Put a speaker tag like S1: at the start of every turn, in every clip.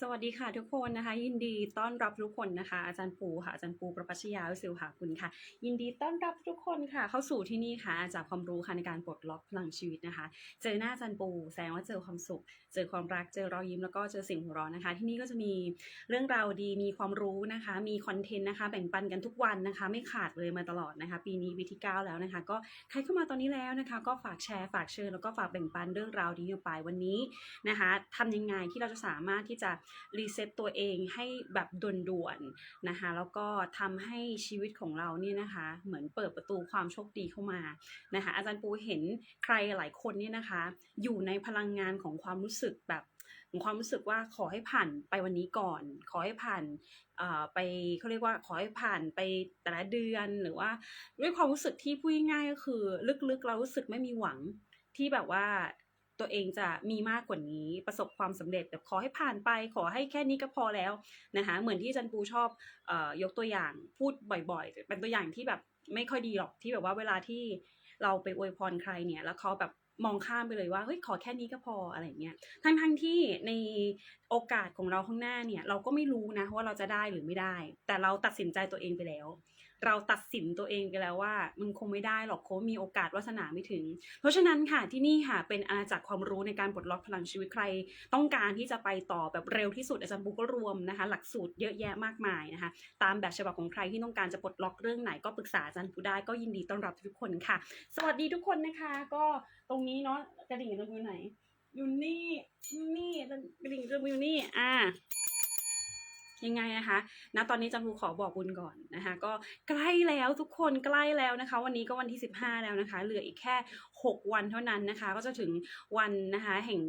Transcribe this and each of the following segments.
S1: สวัสดีค่ะทุกคนนะคะ ยินดีต้อนรับทุกคนนะคะ อาจารย์ปูค่ะอาจารย์ปูประปัชยาวิสิวหาคุณค่ะ ยินดีต้อนรับทุกคนค่ะ เข้าสู่ที่นี่ค่ะจากความรู้ค่ะในการปลดล็อกพลังชีวิตนะคะ เจอหน้าอาจารย์ปูแสดงว่าเจอความสุข เจอความรักเจอรอยยิ้มแล้วก็เจอสิ่งหัวเราะนะคะ ที่นี่ก็จะมีเรื่องราวดีมีความรู้นะคะ มีคอนเทนต์นะคะ แบ่งปันกันทุกวันนะคะ ไม่ขาดเลยมาตลอดนะคะ ปีนี้ปีที่เก้าแล้วนะคะ ก็ใครเข้ามาตอนนี้แล้วนะคะ ก็ฝากแชร์ฝากเชิญแล้วก็ฝากแบ่งปันเรื่องราวดีออกไปวันนี้นะคะทำยังไงที่เราจะสามารถที่จะรีเซ็ตตัวเองให้แบบด่วนๆนะคะ แล้วก็ทำให้ชีวิตของเราเนี่ยนะคะ เหมือนเปิดประตูความโชคดีเข้ามานะคะ อาจารย์ปูเห็นใครหลายคนเนี่ยนะคะ อยู่ในพลังงานของความรู้สึกแบบของความรู้สึกว่าขอให้ผ่านไปวันนี้ก่อน ขอให้ผ่านอ่อไปเขาเรียกว่าขอให้ผ่านไปแต่ละเดือนหรือว่าด้วยความรู้สึกที่พูดง่ายก็คือ ลึกๆ เรารู้สึกไม่มีหวังที่แบบว่า ตัวเองจะมีมากกว่านี้ประสบความสำเร็จแต่ขอให้ผ่านไป ขอให้แค่นี้ก็พอแล้วนะคะเหมือนที่จันปูชอบออยกตัวอย่างพูดบ่อยๆ เป็นตัวอย่างที่แบบไม่ค่อยดีหรอกที่แบบว่าเวลาที่เราไปอวยพรใครเนี่ยแล้วเขาแบบมองข้ามไปเลยว่าเฮ้ยขอแค่นี้ก็พออะไรอย่างเงี้ยทั้งๆที่ในโอกาสของเราข้างหน้าเนี่ยเราก็ไม่รู้นะว่าเราจะได้หรือไม่ได้ แต่เราตัดสินใจตัวเองไปแล้ว เราตัดสินตัวเองไปแล้วว่า มันคงไม่ได้หรอกโค้มีโอกาสวาสนาไม่ถึง เพราะฉะนั้นค่ะที่นี่ค่ะเป็นอาณาจักรความรู้ในการปลดล็อกพลังชีวิตใคร ต้องการที่จะไปต่อแบบเร็วที่สุดอาจารย์บุ๊กก็รวมนะคะ หลักสูตรเยอะแยะมากมายนะคะ ตามแบบฉบับของใครที่ต้องการจะปลดล็อกเรื่องไหนก็ปรึกษาอาจารย์ปูได้ก็ยินดีต้อนรับทุกคนค่ะ สวัสดีทุกคนนะคะ ก็ตรงนี้เนาะกระดิ่งตรงอยู่ไหนอยู่นี่นี่กระดิ่งตรงอยู่นี่อ่า ยังไงนะคะณตอนนี้จันทูขอบอกบุญก่อนนะคะ ก็ใกล้แล้วทุกคนใกล้แล้วนะคะ วันนี้ก็วันที่ 15 แล้วนะคะ เหลืออีกแค่ 6 วันเท่านั้นนะคะ ก็จะถึงวันนะคะแห่ง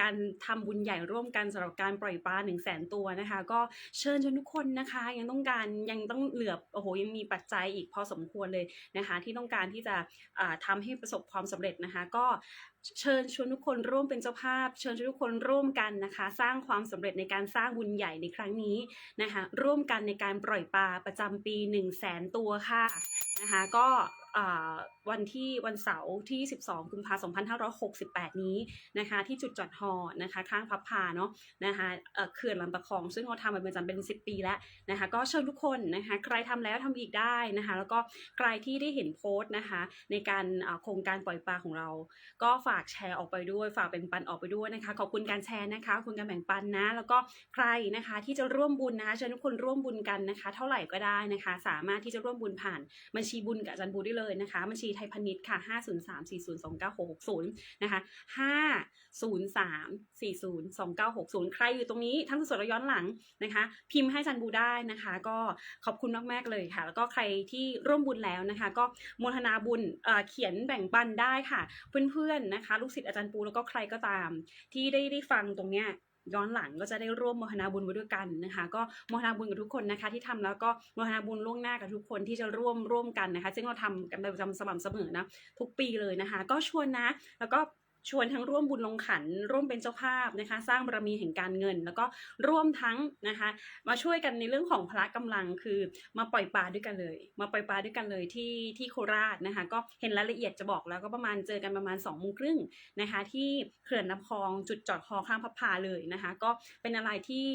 S1: การทำบุญใหญ่ร่วมกันสำหรับการปล่อยปลา1 0 0 0 0แสนตัวนะคะ ก็เชิญชวนทุกคนนะคะ ยังต้องการยังต้องเหลือโอ้โหยังมีปัจจัยอีกพอสมควรเลยนะคะ ที่ต้องการที่จะอ่าทำให้ประสบความสำเร็จนะคะ ก็เชิญชวนทุกคนร่วมเป็นเจ้าภาพ เชิญชวนทุกคนร่วมกันนะคะ สร้างความสำเร็จในการสร้างบุญใหญ่ในครั้งนี้นะคะ ร่วมกันในการปล่อยปลาประจำปี 1 0 0 0 0แสนตัวค่ะนะคะ ก็วันที่วันเสาร์ที่ 12 กุมภาพันธ์2568 นี้นะคะที่จุดจอดฮอนะคะข้างพับพาเนาะนะคะเออเขื่อนลำตะคอง ซึ่งเราทำมาเป็นประจำเป็น 10 ปีแล้วนะคะก็เชิญทุกคนนะคะใครทำแล้วทำอีกได้นะคะแล้วก็ใครที่ได้เห็นโพสต์นะคะในการโครงการปล่อยปลาของเรา ก็ฝากแชร์ออกไปด้วย ฝากเป็นปันออกไปด้วยนะคะขอบคุณการแชร์นะคะขอบคุณการแบ่งปันนะ แล้วก็ใครนะคะที่จะร่วมบุญนะคะเชิญทุกคนร่วมบุญกันนะคะ เท่าไหร่ก็ได้นะคะ สามารถที่จะร่วมบุญผ่านบัญชีบุญกับอาจารย์บูได้เลยนะคะบัญชีไทยพาณิชย์ค่ะ 503402960นะคะ503402960 ใครอยู่ตรงนี้ทั้งสดๆและย้อนหลังนะคะ พิมพ์ให้อาจารย์บูได้นะคะ ก็ขอบคุณมากๆเลยค่ะ แล้วก็ใครที่ร่วมบุญแล้วนะคะ ก็โมทนาบุญเเขียนแบ่งปันได้ค่ะ เพื่อนๆนะคะ ลูกศิษย์อาจารย์ปูแล้วก็ใครก็ตาม ที่ได้ได้ฟังตรงเนี้ย ย้อนหลังก็จะได้ร่วมมทนาบุญไปด้วยกันนะคะ ก็มทนาบุญกับทุกคนนะคะ ที่ทำแล้วก็มทนาบุญล่วงหน้ากับทุกคนที่จะร่วมร่วมกันนะคะ ซึ่งเราทำกันเป็นประจำสม่ำเสมอนะทุกปีเลยนะคะ ก็ชวนนะแล้วก็ ชวนทั้งร่วมบุญลงขัน ร่วมเป็นเจ้าภาพนะคะ สร้างบารมีแห่งการเงิน แล้วก็ร่วมทั้งนะคะ มาช่วยกันในเรื่องของพละกำลังคือมาปล่อยปลาด้วยกันเลย มาปล่อยปลาด้วยกันเลยที่ที่โคราชนะคะ ก็เห็นรายละเอียดจะบอกแล้วก็ประมาณเจอกันประมาณ2องโมงครึ่งนะคะ ที่เขื่อนน้ำคลองจุดจอดคอข้างพับพาเลยนะคะ ก็เป็นอะไรที่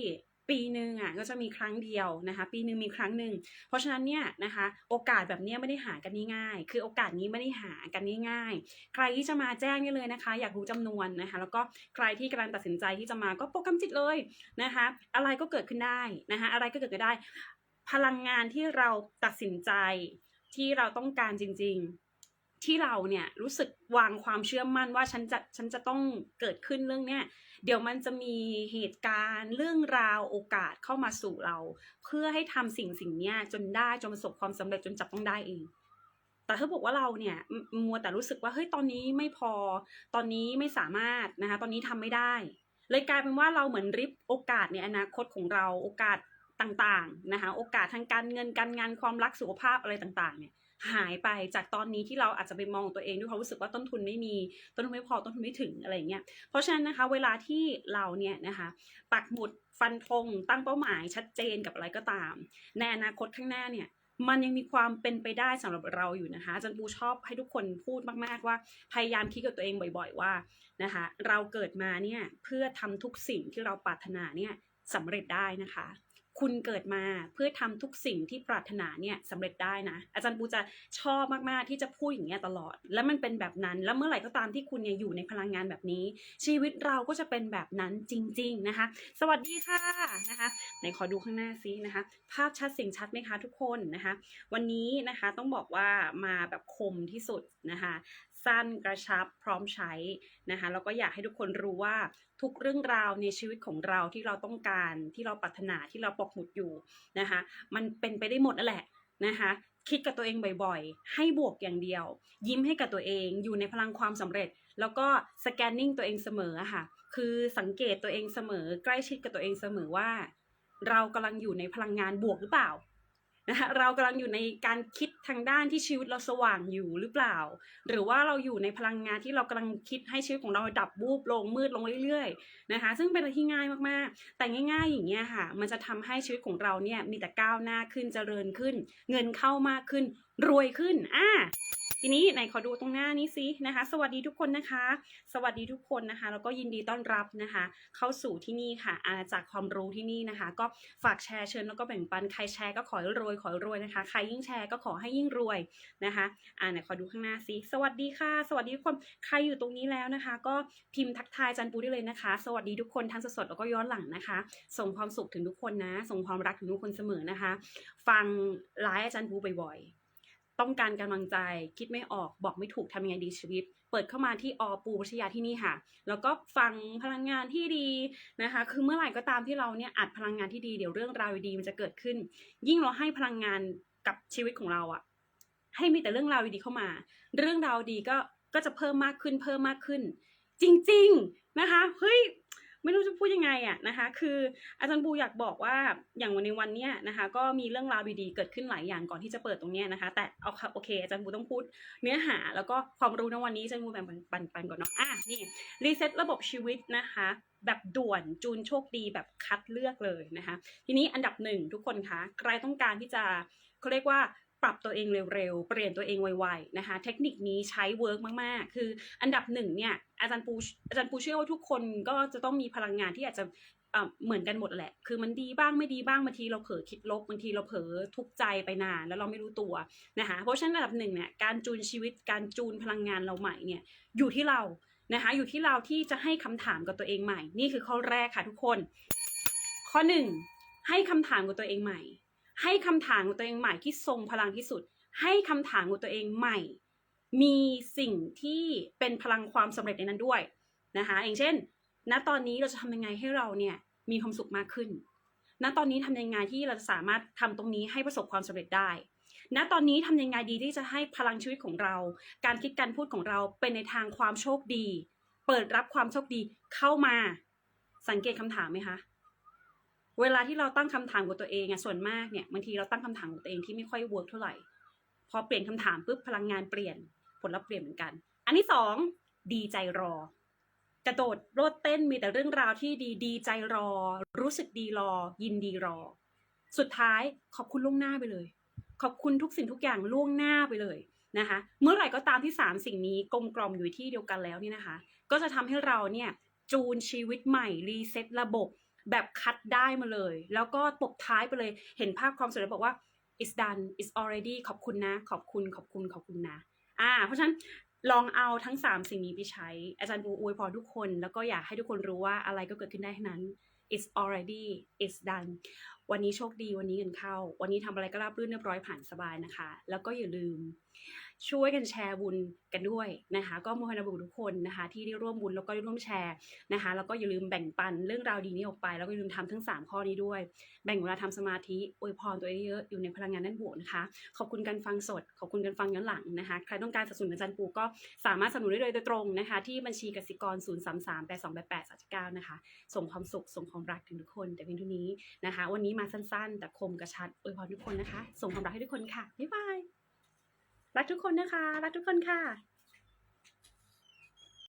S1: ปีหนึ่งอะก็จะมีครั้งเดียวนะคะ ปีหนึ่งมีครั้งหนึ่งเพราะฉะนั้นเนี่ยนะคะ โอกาสแบบนี้ไม่ได้หากันง่ายๆคือโอกาสนี้ไม่ได้หากันง่ายๆใครที่จะมาแจ้งได้เลยนะคะ อยากรู้จำนวนนะคะ แล้วก็ใครที่กำลังตัดสินใจที่จะมาก็โปรแกรมจิตเลยนะคะ อะไรก็เกิดขึ้นได้นะคะ อะไรก็เกิดขึ้นได้ พลังงานที่เราตัดสินใจที่เราต้องการจริง ๆ ที่เราเนี่ยรู้สึกวางความเชื่อมั่นว่าฉันจะฉันจะต้องเกิดขึ้นเรื่องเนี้ยเดี๋ยวมันจะมีเหตุการณ์เรื่องราวโอกาสเข้ามาสู่เรา เพื่อให้ทำสิ่งสิ่งเนี้ยจนได้จนประสบความสำเร็จจนจับต้องได้เอง แต่ถ้าบอกว่าเราเนี่ยมัวแต่รู้สึกว่าเฮ้ยตอนนี้ไม่พอตอนนี้ไม่สามารถนะคะตอนนี้ทำไม่ได้ เลยกลายเป็นว่าเราเหมือนริบโอกาสในอนาคตของเราโอกาสต่างๆนะคะโอกาสทางการเงินการงานความรักสุขภาพอะไรต่างๆเนี่ย หายไปจากตอนนี้ที่เราอาจจะไปมองตัวเองด้วยความรู้สึกว่าต้นทุนไม่มีต้นทุนไม่พอต้นทุนไม่ถึงอะไรเงี้ยเพราะฉะนั้นนะคะเวลาที่เราเนี่ยนะคะปักหมุดฟันธงตั้งเป้าหมายชัดเจนกับอะไรก็ตามในอนาคตข้างหน้าเนี่ยมันยังมีความเป็นไปได้สำหรับเราอยู่นะคะอาจารย์ปูชอบให้ทุกคนพูดมาก ๆ ว่าพยายามคิดกับตัวเองบ่อย ๆ ว่านะคะเราเกิดมาเนี่ยเพื่อทำทุกสิ่งที่เราปรารถนาเนี่ยสำเร็จได้นะคะ คุณเกิดมาเพื่อทำทุกสิ่งที่ปรารถนาเนี่ยสำเร็จได้นะ อาจารย์ปูจะชอบมาก ๆ ที่จะพูดอย่างเงี้ยตลอด แล้วมันเป็นแบบนั้น แล้วเมื่อไหร่ก็ตามที่คุณเนี่ยอยู่ในพลังงานแบบนี้ ชีวิตเราก็จะเป็นแบบนั้นจริง ๆ นะคะ สวัสดีค่ะนะคะไหนขอดูข้างหน้าซินะคะ ภาพชัดเสียงชัดไหมคะทุกคนนะคะ วันนี้นะคะต้องบอกว่ามาแบบคมที่สุดนะคะ สั้นกระชับพร้อมใช้นะคะแล้วก็อยากให้ทุกคนรู้ว่าทุกเรื่องราวในชีวิตของเราที่เราต้องการที่เราปรารถนาที่เราปกหมุดอยู่นะคะมันเป็นไปได้หมดนั่นแหละนะคะคิดกับตัวเองบ่อยๆ ให้บวกอย่างเดียว ยิ้มให้กับตัวเองอยู่ในพลังความสำเร็จ แล้วก็สแกนนิ่งตัวเองเสมอค่ะ คือสังเกตตัวเองเสมอ ใกล้ชิดกับตัวเองเสมอว่า เรากำลังอยู่ในพลังงานบวกหรือเปล่า นะคะเรากำลังอยู่ในการคิดทางด้านที่ชีวิตเราสว่างอยู่หรือเปล่า หรือว่าเราอยู่ในพลังงานที่เรากำลังคิดให้ชีวิตของเราดับบูบลงมืดลงเรื่อยๆนะคะ ซึ่งเป็นอะไรที่ง่ายมากๆ แต่ง่าย ๆ อย่างเงี้ยค่ะ มันจะทำให้ชีวิตของเราเนี่ยมีแต่ก้าวหน้าขึ้นเจริญขึ้น เงินเข้ามากขึ้น รวยขึ้นอ่า ทีนี้ไหนขอดูตรงหน้านี้สินะคะ สวัสดีทุกคนนะคะ สวัสดีทุกคนนะคะแล้วก็ยินดีต้อนรับนะคะ เข้าสู่ที่นี่ค่ะ อาณาจักรความรู้ที่นี่นะคะ ก็ฝากแชร์เชิญแล้วก็แบ่งปันใครแชร์ก็ขอให้รวยขอให้รวยนะคะ ใครยิ่งแชร์ก็ขอให้ยิ่งรวยนะคะอ่าไหนขอดูข้างหน้าสิสวัสดีค่ะ สวัสดีทุกคนใครอยู่ตรงนี้แล้วนะคะ ก็พิมพ์ทักทายจันปูได้เลยนะคะ สวัสดีทุกคนทั้งสดๆแล้วก็ย้อนหลังนะคะ ส่งความสุขถึงทุกคนนะ ส่งความรักถึงทุกคนเสมอนะคะ ฟังไลฟ์อาจารย์ปูบ่อยๆ ต้องการกำลังใจ คิดไม่ออก บอกไม่ถูกทำยังไงดีชีวิต เปิดเข้ามาที่อปูวิทยาที่นี่ค่ะ แล้วก็ฟังพลังงานที่ดีนะคะ คือเมื่อไหร่ก็ตามที่เราเนี่ยอัดพลังงานที่ดีเดี๋ยวเรื่องราวดีมันจะเกิดขึ้น ยิ่งเราให้พลังงานกับชีวิตของเราอะให้มีแต่เรื่องราวดีเข้ามา เรื่องราวดีก็ก็จะเพิ่มมากขึ้นเพิ่มมากขึ้น จริง ๆนะคะเฮ้ย ไม่รู้จะพูดยังไงอะนะคะ คืออาจารย์บูอยากบอกว่าอย่างวันในวันเนี้ยนะคะ ก็มีเรื่องราวดีๆเกิดขึ้นหลายอย่างก่อนที่จะเปิดตรงเนี้ยนะคะ แต่เอาค่ะโอเค อาจารย์บูต้องพูดเนื้อหา แล้วก็ความรู้ในวันนี้อาจารย์บูแบ่งปันปันก่อนเนาะอะนี่รีเซ็ตระบบชีวิตนะคะแบบด่วนจูนโชคดีแบบคัดเลือกเลยนะคะ ทีนี้อันดับหนึ่งทุกคนคะใครต้องการที่จะเขาเรียกว่า ปรับตัวเองเร็วๆ เปลี่ยนตัวเองไวๆนะคะ เทคนิคนี้ใช้เวิร์กมากๆ คืออันดับหนึ่งเนี่ยอาจารย์ปูอาจารย์ปูเชื่อว่าทุกคนก็จะต้องมีพลังงานที่อาจจะเหมือนกันหมดแหละ คือมันดีบ้างไม่ดีบ้างบางทีเราเผลอคิดลบบางทีเราเผลอทุกข์ใจไปนาน แล้วเราไม่รู้ตัวนะคะ เพราะฉะนั้นอันดับหนึ่งเนี่ยการจูนชีวิตการจูนพลังงานเราใหม่เนี่ยอยู่ที่เรานะคะอยู่ที่เราที่จะให้คำถามกับตัวเองใหม่ นี่คือข้อแรกค่ะทุกคน ข้อหนึ่งให้คำถามกับตัวเองใหม่ ให้คำถามกับตัวเองใหม่ที่ทรงพลังที่สุด ให้คำถามกับตัวเองใหม่ มีสิ่งที่เป็นพลังความสำเร็จในนั้นด้วยนะคะอย่างเช่น ณตอนนี้เราจะทำยังไงให้เราเนี่ยมีความสุขมากขึ้น ณตอนนี้ทำยังไงที่เราจะสามารถทำตรงนี้ให้ประสบความสำเร็จได้ณตอนนี้ทำยังไงดีที่จะให้พลังชีวิตของเรา การคิดการพูดของเราเป็นในทางความโชคดี เปิดรับความโชคดีเข้ามา สังเกตคำถามไหมคะ เวลาที่เราตั้งคำถามกับตัวเองอะส่วนมากเนี่ยบางทีเราตั้งคำถามกับตัวเองที่ไม่ค่อยเวิร์กเท่าไหร่ พอเปลี่ยนคำถามปุ๊บพลังงานเปลี่ยนผลลัพธ์เปลี่ยนเหมือนกัน อันที่สองดีใจรอกระโดดโลดเต้นมีแต่เรื่องราวที่ดีดีใจรอ รู้สึกดีรอ ยินดีรอ สุดท้ายขอบคุณล่วงหน้าไปเลย ขอบคุณทุกสิ่งทุกอย่างล่วงหน้าไปเลยนะคะ เมื่อไหร่ก็ตามที่สามสิ่งนี้กลมกล่อมอยู่ที่เดียวกันแล้วนี่นะคะ ก็จะทำให้เราเนี่ยจูนชีวิตใหม่รีเซ็ตระบบ แบบคัดได้มาเลย แล้วก็ตบท้ายไปเลย เห็นภาพความสวยแล้วบอกว่า it's done it's already ขอบคุณนะ ขอบคุณขอบคุณขอบคุณนะอ่า เพราะฉะนั้นลองเอาทั้ง 3 สิ่งนี้ไปใช้ อาจารย์บูอวยพรทุกคน แล้วก็อยากให้ทุกคนรู้ว่าอะไรก็เกิดขึ้นได้ทั้งนั้น it's already it's done วันนี้โชคดีวันนี้เงินเข้า วันนี้ทำอะไรก็ราบรื่นเรียบร้อยผ่านสบายนะคะ แล้วก็อย่าลืม ช่วยกันแชร์บุญกันด้วยนะคะ ก็โมทนาบุญทุกคนนะคะ ที่ได้ร่วมบุญแล้วก็ได้ร่วมแชร์นะคะ แล้วก็อย่าลืมแบ่งปันเรื่องราวดีนี้ออกไป แล้วก็อย่าลืมทำทั้ง 3 ข้อนี้ด้วย แบ่งเวลาทำสมาธิอวยพรตัวเองเยอะอยู่ในพลังงานด้านบวกนะคะ ขอบคุณการฟังสด ขอบคุณการฟังย้อนหลังนะคะ ใครต้องการสนับสนุนอาจารย์ปูก็สามารถสนับสนุนได้โดยตรงนะคะ ที่บัญชีกสิกร 0 3 3 8 2 8 8 3 9 นะคะ ส่งความสุขส่งความรักถึงทุกคน แต่เพียงเท่านี้นะคะ วันนี้มาสั้นๆ แต่คมกระชัดอวยพรทุกคนนะคะ ส่งความรักให้ทุกคนค่ะ บ๊ายบาย รักทุกคนนะคะ รักทุกคนค่ะ